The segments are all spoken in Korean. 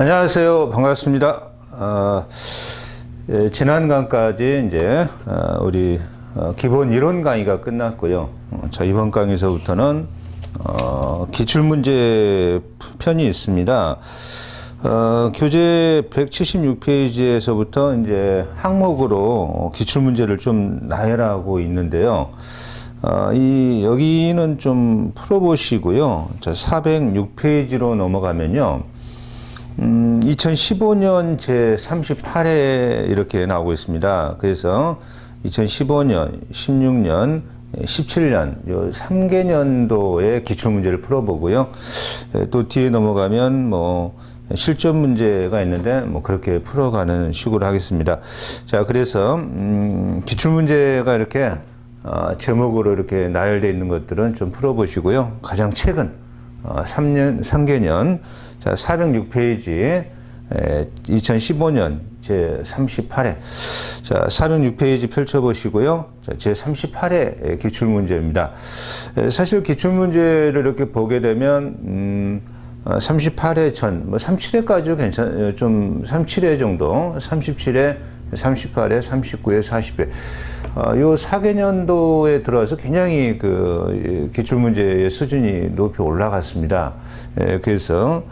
안녕하세요. 반갑습니다. 어, 예, 지난 강까지 이제 어, 우리 어, 기본 이론 강의가 끝났고요. 어, 자 이번 강에서부터는 어, 기출 문제 편이 있습니다. 어, 교재 176페이지에서부터 이제 항목으로 기출 문제를 좀 나열하고 있는데요. 어, 이 여기는 좀 풀어보시고요. 자 406페이지로 넘어가면요. 음, 2015년 제 38회 이렇게 나오고 있습니다. 그래서 2015년, 16년, 17년 요 3개년도의 기출 문제를 풀어보고요. 에, 또 뒤에 넘어가면 뭐 실전 문제가 있는데 뭐 그렇게 풀어가는 식으로 하겠습니다. 자, 그래서 음, 기출 문제가 이렇게 어, 제목으로 이렇게 나열되어 있는 것들은 좀 풀어보시고요. 가장 최근 어, 3년, 3개년, 자, 406페이지, 2015년 제 38회. 자, 406페이지 펼쳐 보시고요. 자, 제 38회 기출 문제입니다. 에, 사실 기출 문제를 이렇게 보게 되면, 음, 38회 전, 뭐 37회까지도 괜찮, 좀 37회 정도, 37회, 38회, 39회, 40회. 어, 요 4개년도에 들어서 굉장히 그 기출문제의 수준이 높이 올라갔습니다. 예, 그래서,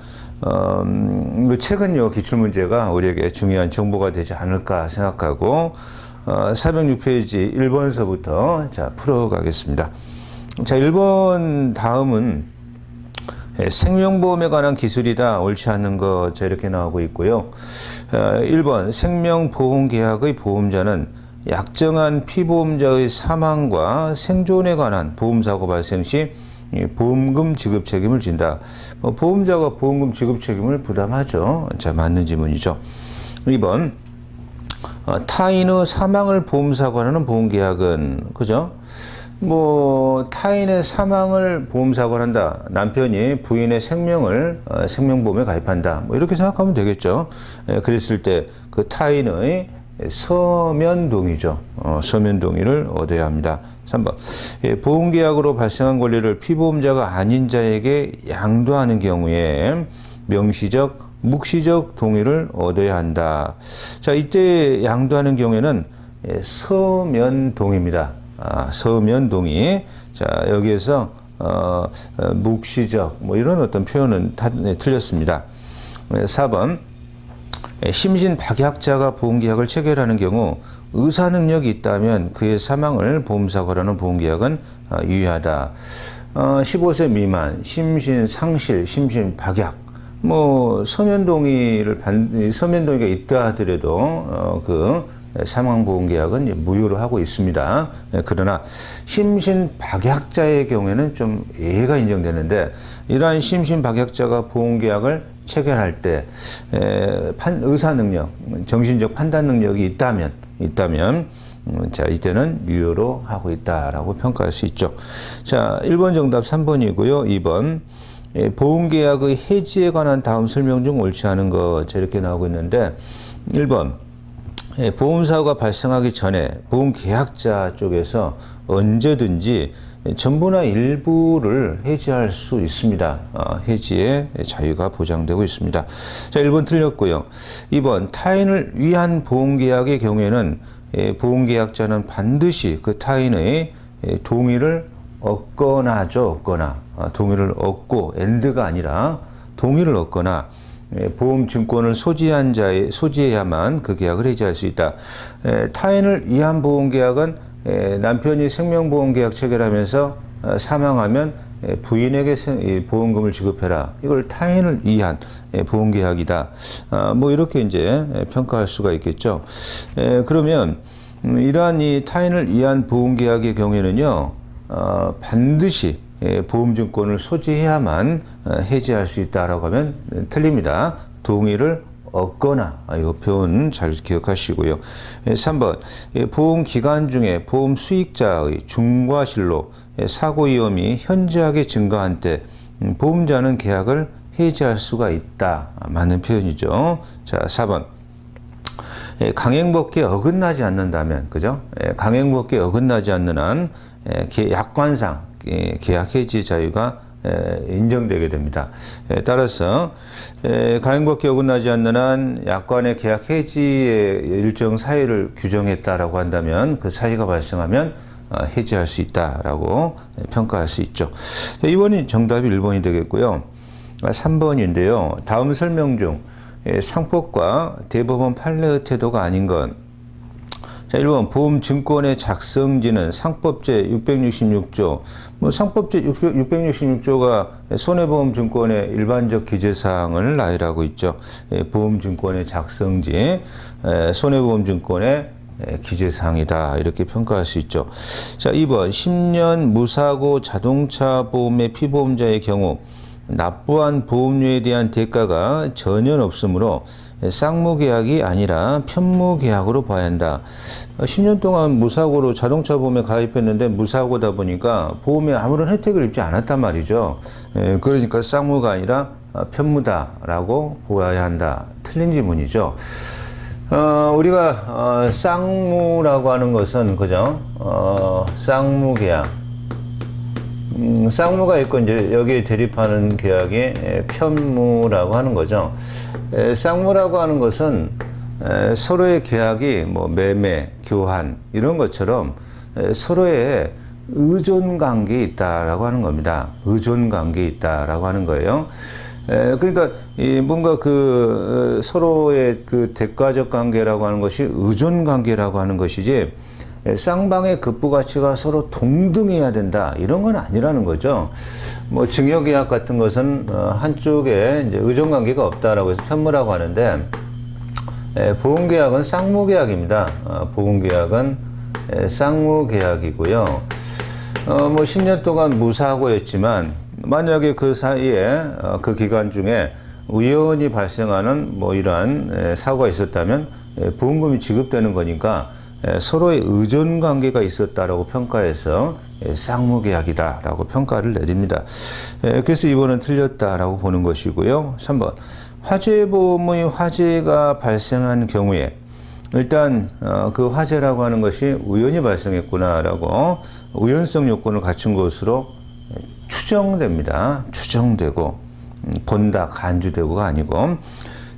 어, 음, 최근 요 기출문제가 우리에게 중요한 정보가 되지 않을까 생각하고, 어, 406페이지 1번서부터 자, 풀어가겠습니다. 자, 1번 다음은 예, 생명보험에 관한 기술이다 옳지 않는 거 이렇게 나오고 있고요. 어, 1번 생명보험계약의 보험자는 약정한 피보험자의 사망과 생존에 관한 보험사고 발생 시 보험금 지급 책임을 진다. 뭐 보험자가 보험금 지급 책임을 부담하죠. 자, 맞는 질문이죠. 2번 어, 타인의 사망을 보험사고하는 보험계약은 그죠? 뭐 타인의 사망을 보험사고를 한다. 남편이 부인의 생명을 어, 생명보험에 가입한다. 뭐 이렇게 생각하면 되겠죠. 예, 그랬을 때 그 타인의 서면 동의죠. 어, 서면 동의를 얻어야 합니다. 3번. 예, 보험계약으로 발생한 권리를 피보험자가 아닌 자에게 양도하는 경우에 명시적, 묵시적 동의를 얻어야 한다. 자, 이때 양도하는 경우에는 예, 서면 동의입니다. 아, 서면 동의. 자, 여기에서 어, 어, 묵시적 뭐 이런 어떤 표현은 다 네, 틀렸습니다. 4번. 예, 심신 박약자가 보험계약을 체결하는 경우 의사 능력이 있다면 그의 사망을 보험사고라는 보험계약은 어, 유효하다. 어, 15세 미만, 심신 상실, 심신 박약, 뭐 서면 동의를 반, 서면 동의가 있다 하더라도 어, 그 사망 보험 계약은 무효로 하고 있습니다. 예, 그러나 심신 박약자의 경우에는 좀 예외가 인정되는데 이러한 심신 박약자가 보험 계약을 체결할 때 판, 의사 능력, 정신적 판단 능력이 있다면 있다면 음, 자 이때는 유효로 하고 있다라고 평가할 수 있죠. 자 1번 정답 3번이고요. 2번 예, 보험계약의 해지에 관한 다음 설명 중 옳지 않은 거 저렇게 나오고 있는데 1번 예, 보험사고가 발생하기 전에 보험계약자 쪽에서 언제든지 전부나 일부를 해지할 수 있습니다. 어, 해지의 자유가 보장되고 있습니다. 자, 1번 틀렸고요. 2번 타인을 위한 보험계약의 경우에는 예, 보험계약자는 반드시 그 타인의 예, 동의를 얻거나죠, 얻거나 어, 동의를 얻고 엔드가 아니라 동의를 얻거나 예, 보험 증권을 소지한 자의 소지해야만 그 계약을 해지할 수 있다. 에, 타인을 위한 보험 계약은 에, 남편이 생명보험 계약 체결하면서 어, 사망하면 에, 부인에게 보험금을 지급해라. 이걸 타인을 위한 에, 보험 계약이다. 아, 뭐 이렇게 이제 에, 평가할 수가 있겠죠. 에, 그러면 음, 이러한 이 타인을 위한 보험 계약의 경우에는요, 어, 반드시 예, 보험증권을 소지해야만 어, 해지할 수 있다라고 하면 틀립니다. 동의를 얻거나 아, 이 표현 잘 기억하시고요. 3번 보험 기간 중에 보험 수익자의 중과실로 사고 위험이 현저하게 증가한 때 음, 보험자는 계약을 해지할 수가 있다. 아, 맞는 표현이죠. 자, 4번 강행법계에 어긋나지 않는다면, 그죠? 강행법계에 어긋나지 않는 한 약관상 계약 해지 자유가 에, 인정되게 됩니다. 에, 따라서 에, 가행법규에 어긋나지 않는 한 약관의 계약 해지의 일정 사유를 규정했다라고 한다면 그 사유가 발생하면 어, 해지할 수 있다라고 평가할 수 있죠. 자, 2번이 정답이 1번이 되겠고요. 3번인데요. 다음 설명 중 에, 상법과 대법원 판례의 태도가 아닌 건 자, 1번 보험증권의 작성지는 상법제 666조. 뭐 상법제 666조가 손해보험증권의 일반적 기재사항을 나열하고 있죠. 예, 보험증권의 작성지, 에, 손해보험증권의 에, 기재사항이다. 이렇게 평가할 수 있죠. 자, 2번 10년 무사고 자동차 보험의 피보험자의 경우 납부한 보험료에 대한 대가가 전혀 없으므로 쌍무 계약이 아니라 편무 계약으로 봐야 한다. 10년 동안 무사고로 자동차 보험에 가입했는데 무사고다 보니까 보험에 아무런 혜택을 입지 않았단 말이죠. 에, 그러니까 쌍무가 아니라 어, 편무다라고 보아야 한다. 틀린 지문이죠. 어, 우리가 어, 쌍무라고 하는 것은 그죠? 어, 쌍무 계약. 음, 쌍무가 있고 이제 여기에 대립하는 계약이 에, 편무라고 하는 거죠. 에, 쌍무라고 하는 것은 에, 서로의 계약이 뭐 매매, 교환 이런 것처럼 에, 서로의 의존 관계에 있다라고 하는 겁니다. 의존 관계에 있다라고 하는 거예요. 에, 그러니까 이 뭔가 그 어, 서로의 그 대가적 관계라고 하는 것이 의존 관계라고 하는 것이지 에, 쌍방의 급부 가치가 서로 동등해야 된다 이런 건 아니라는 거죠. 뭐 증여계약 같은 것은 어, 한쪽에 이제 의존 관계가 없다라고 해서 편무라고 하는데 에, 보험계약은 쌍무계약입니다. 어, 보험계약은 에, 쌍무계약이고요. 어, 뭐 10년 동안 무사고였지만 만약에 그 사이에 어, 그 기간 중에 우연히 발생하는 뭐 이러한 에, 사고가 있었다면 에, 보험금이 지급되는 거니까 에, 서로의 의존 관계가 있었다라고 평가해서 에, 쌍무계약이다라고 평가를 내립니다. 에, 그래서 이번은 틀렸다라고 보는 것이고요. 3번 화재보험의 화재가 발생한 경우에 일단 어, 그 화재라고 하는 것이 우연히 발생했구나라고 우연성 요건을 갖춘 것으로 추정됩니다. 추정되고 음, 본다 간주되고가 아니고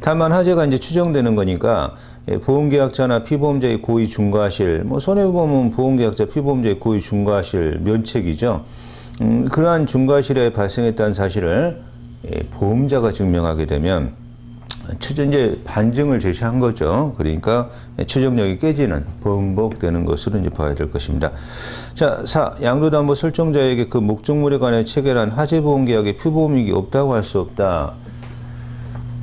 다만 화재가 이제 추정되는 거니까 예, 보험계약자나 피보험자의 고의 중과실, 뭐 손해보험은 보험계약자, 피보험자의 고의 중과실 면책이죠. 음, 그러한 중과실에 발생했다는 사실을 예, 보험자가 증명하게 되면 추정 이제 반증을 제시한 거죠. 그러니까 추정력이 깨지는 번복되는 것으로 이제 봐야 될 것입니다. 자, 사 양도담보 설정자에게 그 목적물에 관해 체결한 화재보험계약에 피보험이익이 없다고 할 수 없다.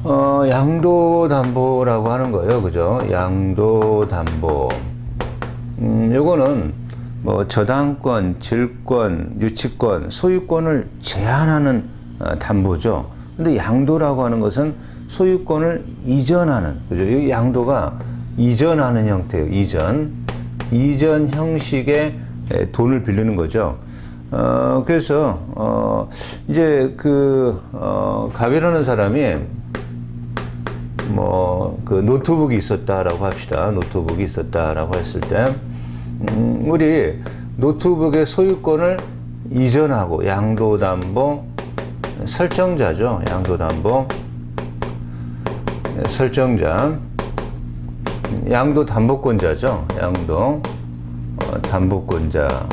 어, 양도담보라고 하는 거예요, 그죠? 양도담보. 음, 요거는 뭐 저당권, 질권, 유치권, 소유권을 제한하는 어, 담보죠. 근데 양도라고 하는 것은 소유권을 이전하는 그죠? 이 양도가 이전하는 형태예요. 이전 이전 형식의 에, 돈을 빌리는 거죠. 어, 그래서 어, 이제 그 어, 갑이라는 사람이 뭐 그 노트북이 있었다라고 합시다. 노트북이 있었다라고 했을 때 음, 우리 노트북의 소유권을 이전하고 양도담보 설정자죠. 양도담보 설정자 양도 담보권자죠. 양도 어, 담보권자.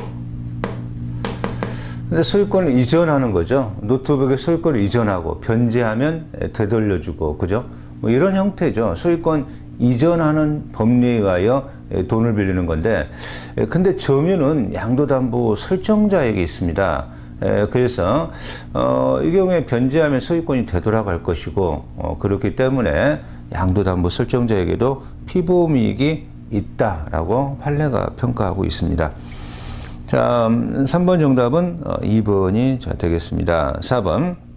근데 소유권을 이전하는 거죠. 노트북의 소유권을 이전하고 변제하면 되돌려주고 그죠? 뭐 이런 형태죠. 소유권 이전하는 법리에 의하여 돈을 빌리는 건데 근데 점유는 양도담보 설정자에게 있습니다. 에, 그래서 어, 이 경우에 변제하면 소유권이 되돌아갈 것이고 어, 그렇기 때문에 양도담보 설정자에게도 피보험이익이 있다라고 판례가 평가하고 있습니다. 자, 음, 3번 정답은 어, 2번이 자, 되겠습니다. 4번 예,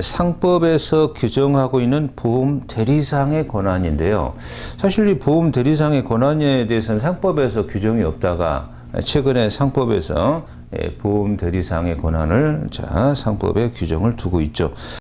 상법에서 규정하고 있는 보험 대리상의 권한인데요. 사실 이 보험 대리상의 권한에 대해서는 상법에서 규정이 없다가 최근에 상법에서 예, 보험 대리상의 권한을 자 상법에 규정을 두고 있죠.